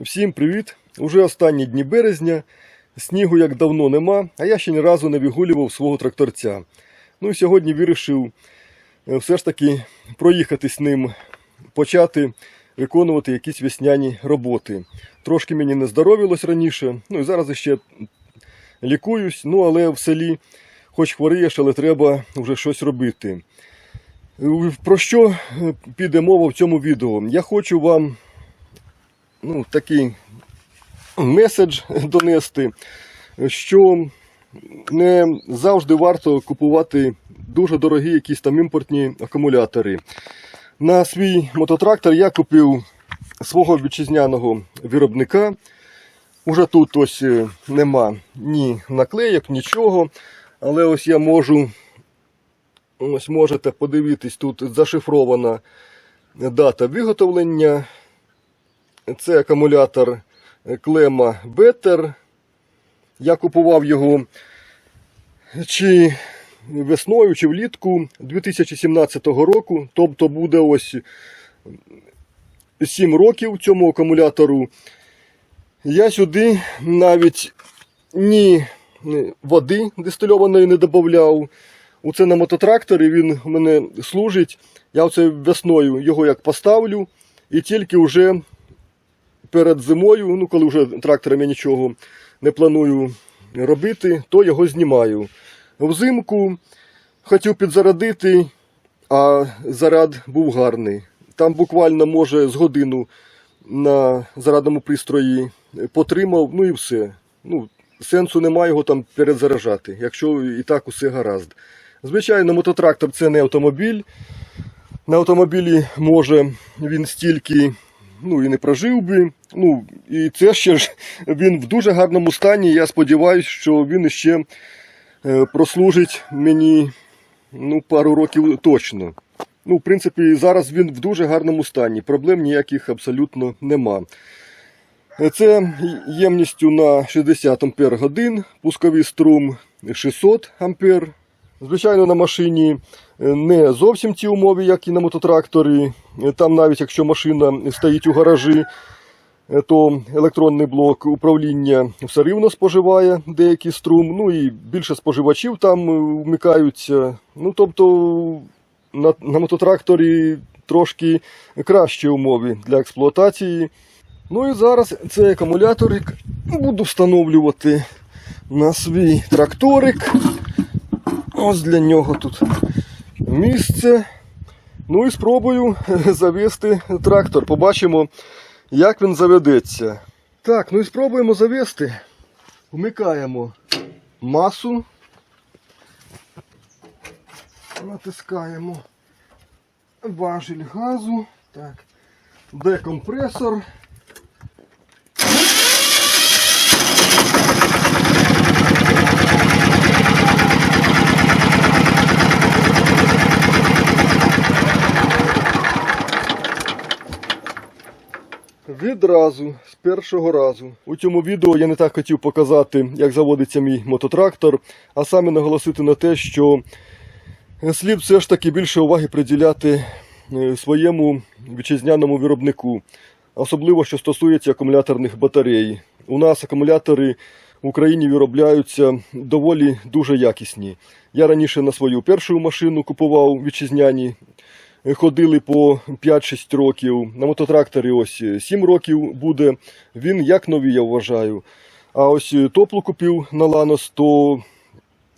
Всім привіт! Уже останні дні березня, снігу як давно нема, а я ще ні разу не вигулював свого тракторця. Ну і сьогодні вирішив е, все ж таки проїхатись ним, почати виконувати якісь весняні роботи. Трошки мені не здоровілось раніше, ну і зараз ще лікуюсь, ну але в селі хоч хворієш, але треба вже щось робити. Е, Про що е, піде мова в цьому відео? Я хочу вам ну, такий меседж донести, що не завжди варто купувати дуже дорогі якісь там імпортні акумулятори. На свій мототрактор я купив свого вітчизняного виробника. Уже тут ось е, нема ні наклеїк, нічого. Але ось я можу, ось можете подивитись, тут зашифрована дата виготовлення. Це акумулятор клема Better. Я купував його чи весною, чи влітку 2017 року. Тобто буде ось 7 років цьому акумулятору. Я сюди навіть ні води дистильованої не додавав. Оце на мототракторі він у мене служить. Я оце весною його як поставлю, і тільки вже перед зимою, ну коли вже трактором я нічого не планую робити, то його знімаю. Взимку хотів підзарядити, а заряд був гарний. Там буквально, може, з годину на зарадному пристрої потримав, ну і все. Ну, сенсу немає його там перезаражати, якщо і так усе гаразд. Звичайно, мототрактор це не автомобіль. На автомобілі може він стільки ну, і не прожив би. Ну, і це ще ж він в дуже гарному стані. Я сподіваюся, що він ще е, прослужить мені ну, пару років точно. Ну, в принципі, зараз він в дуже гарному стані. Проблем ніяких абсолютно нема. Це ємністю на 60 ампер годин, пусковий струм 600 ампер. Звичайно, на машині е, не зовсім ті умови, як і на мототракторі. Е, Там навіть якщо машина стоїть у гаражі, е, то електронний блок управління все рівно споживає деякий струм. Ну і більше споживачів там вмикаються. Ну тобто на, на мототракторі трошки кращі умови для експлуатації. Ну і зараз цей акумуляторик буду встановлювати на свій тракторик. Ось для нього тут місце. Ну і спробую завести трактор. Побачимо, як він заведеться. Так, ну і спробуємо завести. Вмикаємо масу. Натискаємо важіль газу. Так. Декомпресор. Відразу, з першого разу. У цьому відео я не так хотів показати, як заводиться мій мототрактор, а саме наголосити на те, що слід все ж таки більше уваги приділяти е, своєму вітчизняному виробнику, особливо що стосується акумуляторних батарей. У нас акумулятори в Україні виробляються доволі дуже якісні. Я раніше на свою першу машину купував вітчизняні ходили по 5-6 років. На мототракторі ось 7 років буде. Він як новий, я вважаю. А ось топлу купив на Ланос, то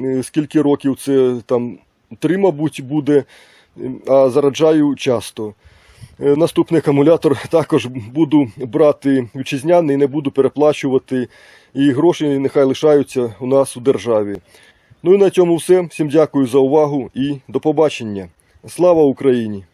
е, скільки років це там 3, мабуть, буде, а зараджаю часто. Е, Наступний акумулятор також буду брати вітчизняний, не буду переплачувати. І гроші нехай лишаються у нас у державі. Ну і на цьому все. Всім дякую за увагу і до побачення. Слава Україні!